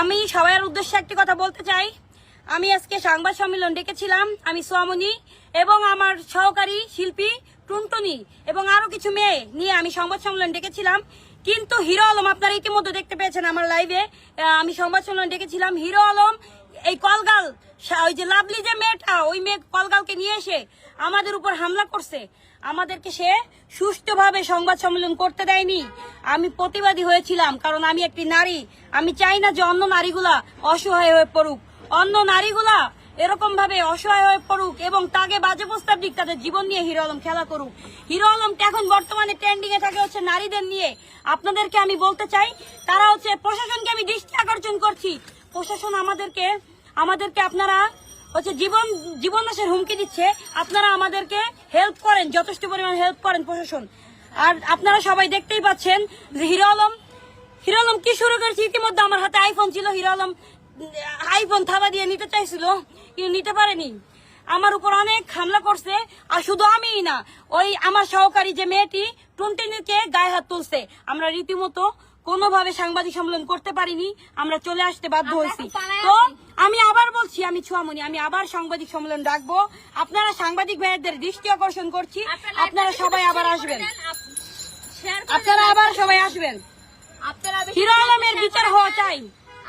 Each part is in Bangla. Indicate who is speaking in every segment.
Speaker 1: আমি সবার উদ্দেশ্যে একটি কথা বলতে চাই। আমি আজকে সংবাদ সম্মেলন ডেকেছিলাম। আমি সোয়ামনি এবং আমার সহকারী শিল্পী টুনটুনি এবং আরও কিছু মেয়ে নিয়ে আমি সংবাদ সম্মেলন ডেকেছিলাম। কিন্তু হিরো আলম আপনারা ইতিমধ্যে দেখতে পেয়েছেন আমার লাইভে আমি সংবাদ সম্মেলন ডেকেছিলাম। হিরো আলম, এই কলগাল ওই যে লাভলি যে মেয়েটা, ওই মেয়ে কলগালকে নিয়ে এসে আমাদের উপর হামলা করছে। আমাদেরকে সে সুষ্ঠুভাবে সংবাদ সম্মেলন করতে দেয়নি। আমি প্রতিবাদী হয়েছিলাম, কারণ আমি একটি নারী। আমি চাই না যে অন্য নারীগুলা অসহায় হয়ে পড়ুক। অন্য নারীগুলা এরকম ভাবে অসহায় হয়ে পড়ুক এবং তাকে বাজে প্রস্তাব দিক, তাদের জীবন নিয়ে হিরো আলম খেলা করুক। হিরো আলমটা এখন বর্তমানে ট্রেন্ডিং এ থাকে হচ্ছে নারীদের নিয়ে। আপনাদেরকে আমি বলতে চাই, তারা হচ্ছে প্রশাসনকে আমি দৃষ্টি আকর্ষণ করছি। প্রশাসন আমাদেরকে আমাদেরকে আপনারা হচ্ছে জীবন জীবন নাশের হুমকি দিচ্ছে। আপনারা আমাদেরকে হেল্প করেন, যথেষ্ট পরিমাণ হেল্প করেন প্রশাসন। আর আপনারা সবাই দেখতেই পাচ্ছেন যে হিরো আলম হিরো আলম কি শুরু করেছে? ইতিমধ্যে আমার হাতে আইফোন ছিল, হিরো আলম আইফোন থাবা দিয়ে নিতে চাইছিল, কিন্তু নিতে পারেনি। আমার উপর অনেক হামলা করছে আর শুধু আমিই না ওই আমার সহকারী যে মেয়েটি টুনটিনিকে গায়ে হাত তুলছে। আমরা রীতিমতো কোনোভাবে সাংবাদিক সম্মেলন করতে পারিনি আমরা চলে আসতে বাধ্য হয়েছি। তো আমি আবার বলছি আমি ছুয়ামনি আমি আবার সাংবাদিক সম্মেলন ডাকবো। আপনারা সাংবাদিক ভাইয়ের দৃষ্টি আকর্ষণ করছি। আপনারা সবাই আবার আসবেন। আপনারা আবার সবাই আসবেন। হিরো আলমের বিচার হওয়া চাই।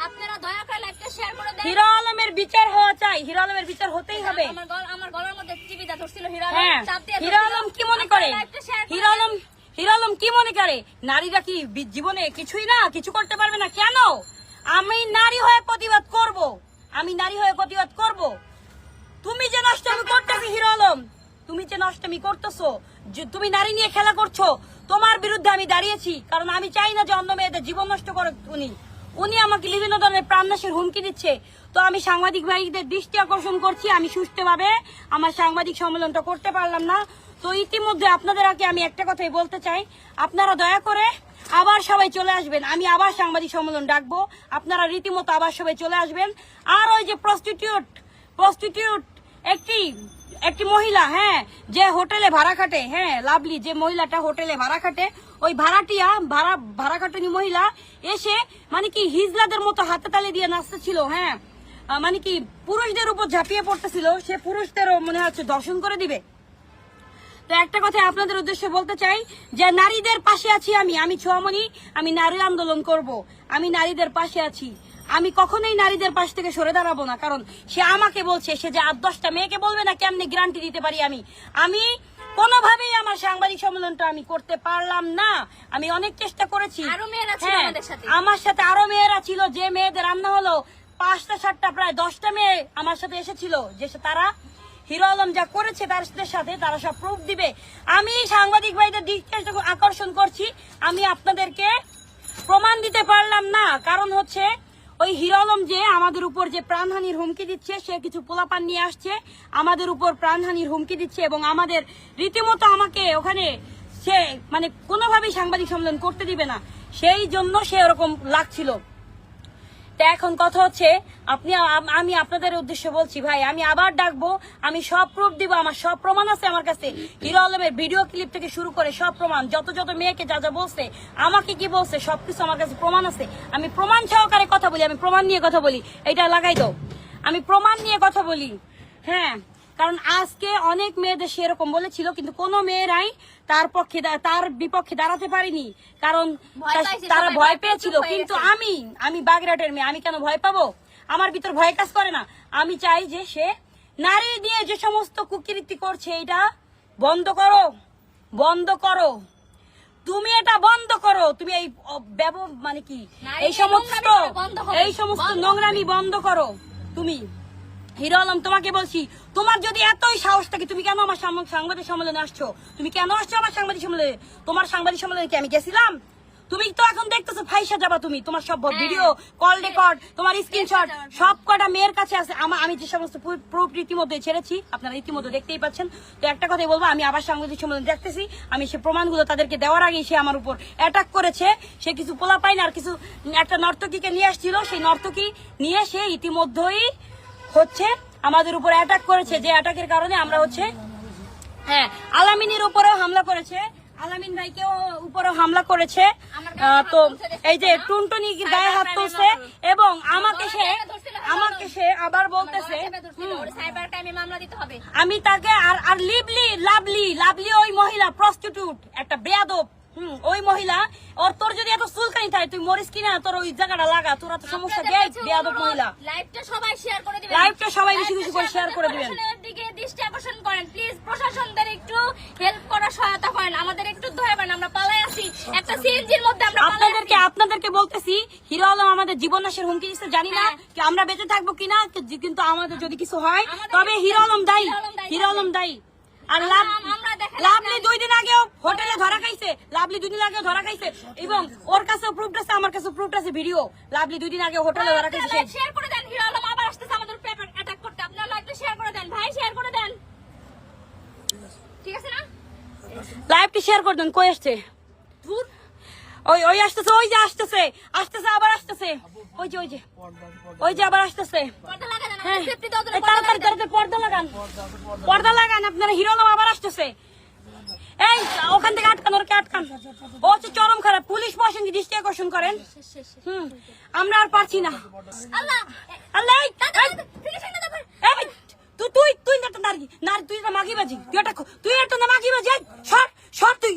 Speaker 2: আপনারা দয়া করে লাইভটা শেয়ার করে দেন।
Speaker 1: হিরো আলমের বিচার হওয়া চাই। হিরো আলমের বিচার হতেই হবে।
Speaker 2: আমার গল আমার গলার মধ্যে টিভিটা ধরছিল হিরো
Speaker 1: হ্যাঁ।
Speaker 2: আলম চাপ দিয়ে
Speaker 1: হিরো আলম কি মনে করে? হিরো আলম হিরো আলম কি মনে করে? নারীরা কি জীবনে কিছুই না কিছু করতে পারবে না? কেন? আমি নারী হয়ে প্রতিবাদ করব। আমি নারী হয়ে প্রতিবাদ করব। তুমি যে নষ্টমি করতেছো হিরো আলম তুমি যে নষ্টমি করতেছো যে তুমি নারী নিয়ে খেলা করছ তোমার বিরুদ্ধে আমি দাঁড়িয়েছি। কারণ আমি চাই না যে অন্য মেয়েদের জীবন নষ্ট করে উনি। উনি আমাকে বিভিন্ন ধরনের প্রাণনাশের হুমকি দিচ্ছে। তো আমি সাংবাদিক ভাইদের দৃষ্টি আকর্ষণ করছি, আমি সুষ্ঠুভাবে আমার সাংবাদিক সম্মেলনটা করতে পারলাম না। তো ইতিমধ্যে আপনাদের আগে আমি একটা কথাই বলতে চাই। আপনারা দয়া করে আবার সবাই চলে আসবেন। আমি আবার সাংবাদিক সম্মেলন ডাকবো। আপনারা রীতিমতো আবার সবাই চলে আসবেন। আর ওই যে প্রস্টিটিউট প্রস্টিটিউট একটি একটি মহিলা হ্যাঁ যে হোটেলে ভাড়া খাটে হ্যাঁ লাভলি, যে মহিলাটা হোটেলে ভাড়া খাটে, ওই ভাড়াটিয়া, ভাড়া ভাড়া খাটানি মহিলা এসে মানে কি হিজলাদের মতো হাতে তালে দিয়ে নাচতেছিল হ্যাঁ মানে কি পুরুষদের উপর ঝাঁপিয়ে পড়তেছিল, সে পুরুষদেরও মনে হচ্ছে দর্শন করে দিবে। তো একটা কথা আপনাদের উদ্দেশ্যে বলতে চাই যে নারীদের পাশে আছি আমি আমি ছোয়ামণি, আমি নারী আন্দোলন করব, আমি নারীদের পাশে আছি। আমি কখনোই নারীদের পাশ থেকে সরে দাঁড়াবো না কারণ সে আমাকে বলছে সে যে আট দশটা মেয়েকে বলবে না কেমনি গ্যারান্টি দিতে পারি আমি? আমি কোনোভাবেই আমার সাংবাদিক সম্মেলনটা আমি করতে পারলাম না। আমি অনেক চেষ্টা করেছি।
Speaker 2: আরও মেয়েরা ছিল
Speaker 1: হ্যাঁ। আমার সাথে আরও মেয়েরা ছিল যে মেয়েদের রান্না হলো পাঁচটা সাতটা প্রায় দশটা মেয়ে আমার সাথে এসেছিল যে তারা হিরো আলম যা করেছে তার সাথে তারা সব প্রুফ দিবে। আমি সাংবাদিক ভাইদের দৃষ্টি আকর্ষণ করছি। আমি আপনাদেরকে প্রমাণ দিতে পারলাম না কারণ হচ্ছে ওই হিরো আলম যে আমাদের উপর যে প্রাণহানির হুমকি দিচ্ছে, সে কিছু পোলাপান নিয়ে আসছে, আমাদের উপর প্রাণহানির হুমকি দিচ্ছে এবং আমাদের রীতিমতো আমাকে ওখানে সে মানে কোনোভাবেই সাংবাদিক সম্মেলন করতে দিবে না। সেই জন্য সে ওরকম লাগছিল। তা এখন কথা হচ্ছে, আপনি আমি আপনাদের উদ্দেশ্যে বলছি ভাই, আমি আবার ডাকবো, আমি সব প্রুফ দিব, আমার সব প্রমাণ আছে আমার কাছে। হিরো আলমের ভিডিও ক্লিপ থেকে শুরু করে সব প্রমাণ, যত যত মেয়েকে যা যা বলছে, আমাকে কি বলছে, সবকিছু আমার কাছে প্রমাণ আছে। আমি প্রমাণ সহকারে কথা বলি, আমি প্রমাণ নিয়ে কথা বলি। এটা লাগাই দাও। আমি প্রমাণ নিয়ে কথা বলি। হ্যাঁ। কারণ আজকে অনেক মেয়েদের সেরকম বলেছিল কিন্তু কোনো মেয়েরাই তার পক্ষে তার বিপক্ষে দাঁড়াতে পারেনি। কারণ তারা ভয় পেয়েছিল কিন্তু আমি আমি বাগেরহাটের মেয়ে আমি কেন ভয় পাবো? আমার ভিতর ভয় কাজ করে না। আমি চাই যে সে নারী দিয়ে যে সমস্ত কুকীর্তি করছে এটা বন্ধ করো বন্ধ করো। তুমি এটা বন্ধ করো। তুমি এই মানে কি? এই সমস্ত। এই সমস্ত নোংরামি বন্ধ করো। তুমি হিরো আলম তোমাকে বলছি তোমার যদি এতই সাহস থাকে তুমি কেন আমার সাংবাদিক সম্মেলনে আসছো? তুমি কেন আসছো আমার সাংবাদিক সম্মেলনে? তোমার সাংবাদিক সম্মেলনে কি আমি গেছিলাম? তুমি তো এখন দেখতেছো ফাইসা যাবা তুমি। তোমার সব। ভিডিও কল রেকর্ড তোমার স্ক্রিনশট সব কটা মেয়ের কাছে আছে। আমি যে সমস্ত প্রুফ ইতিমধ্যে ছেড়েছি আপনারা ইতিমধ্যে দেখতেই পাচ্ছেন। তো একটা কথাই বলব আমি আবার সাংবাদিক সম্মেলন দেখতেছি। আমি সে প্রমাণগুলো তাদেরকে দেওয়ার আগে সে আমার উপর অ্যাটাক করেছে। সে কিছু পোলা পায় না আর কিছু একটা নর্তকীকে নিয়ে আসছিল। সেই নর্তকী নিয়ে সে ইতিমধ্যেই হচ্ছে আমাদের উপর অ্যাটাক করেছে যে অ্যাটাকের কারণে আমরা হচ্ছে হ্যাঁ আলামিনের উপরেও হামলা করেছে। আলামিন ভাইকেও উপরেও হামলা করেছে। তো এই যে টুনটুনি গায়ে হাত তুলছে। এবং আবার বলতেছে
Speaker 2: ওর সাইবার ক্রাইমে মামলা দিতে হবে।
Speaker 1: আমি তাকে আর আর লিভলি লাভলি লাভলি ওই মহিলা প্রস্টিটিউট একটা বেয়াদব। হুম ওই মহিলা ওর তোর যদি এত চুলকানি থাকে তুই মরিস কিনা? তোর ওই জায়গাটা লাগা তোর সমস্যা দেয় বেয়াদব মহিলা।
Speaker 2: লাইভটা সবাই শেয়ার করে দিবেন।
Speaker 1: লাইভটা সবাই বেশি বেশি করে শেয়ার করে দিবেন।
Speaker 2: দিকে দৃষ্টি আকর্ষণ করেন। প্লিজ প্রশাসনদের একটু হেল্প করার সহায়তা করেন। আমাদের একটু ধরে আমরা পালাই আছি। একটা সিএনজির মধ্যে আমরা
Speaker 1: আপনাদেরকে আপনাদেরকে বলতেছি হিরো আলম আমাদের জীবন নাশের হুমকি দিচ্ছে জানি না
Speaker 2: হ্যাঁ।
Speaker 1: কি আমরা বেঁচে থাকব কিনা কিন্তু আমাদের যদি কিছু হয় তবে হিরো আলম দায়ী
Speaker 2: হিরো আলম দায়ী।
Speaker 1: আর লাভলি দুই দিন আগেও হোটেলে ধরা খাইছে। লাভলি দুই দিন আগেও ধরা খাইছে। এবং ওর কাছে প্রুফ আছে আমার কাছে প্রুফ আছে ভিডিও লাভলি দুই দিন আগে হোটেলে ধরা খাইছে।
Speaker 2: শেয়ার করে দেন হিরো আলম। আবার আসতেছে আমাদের পেপার অ্যাটাক করতে। আপনারা লাইভটা শেয়ার করে দেন। ভাই শেয়ার করে দেন। ঠিক আছে না?
Speaker 1: লাইভটি শেয়ার করে দেন কই আসছে?
Speaker 2: ধুর।
Speaker 1: ওই ওই আসতেছে ওই যে আসতেছে। আসতেছে আবার আসতেছে। ওই যে ওই যে। ওই যে আবার আসতেছে।
Speaker 2: পর্দা
Speaker 1: হ্যাঁ। তাড়াতাড়ি তাড়াতাড়ি লাগান। পর্দা লাগান আপনারা হিরো আবার আসতেছে। এই ওখান থেকে আটকান ওরকে আটকান। ও হচ্ছে চরম খারাপ। পুলিশ প্রশাসন দৃষ্টি আকর্ষণ করেন। হুম আমরা আর পারছি না।
Speaker 2: আল্লাহ!
Speaker 1: এই,
Speaker 2: ফিনিশিং না দাও
Speaker 1: এই, তুই তুই তুই না তো নারী। নারী তুই না মাগি বাজি তুই এটা তুই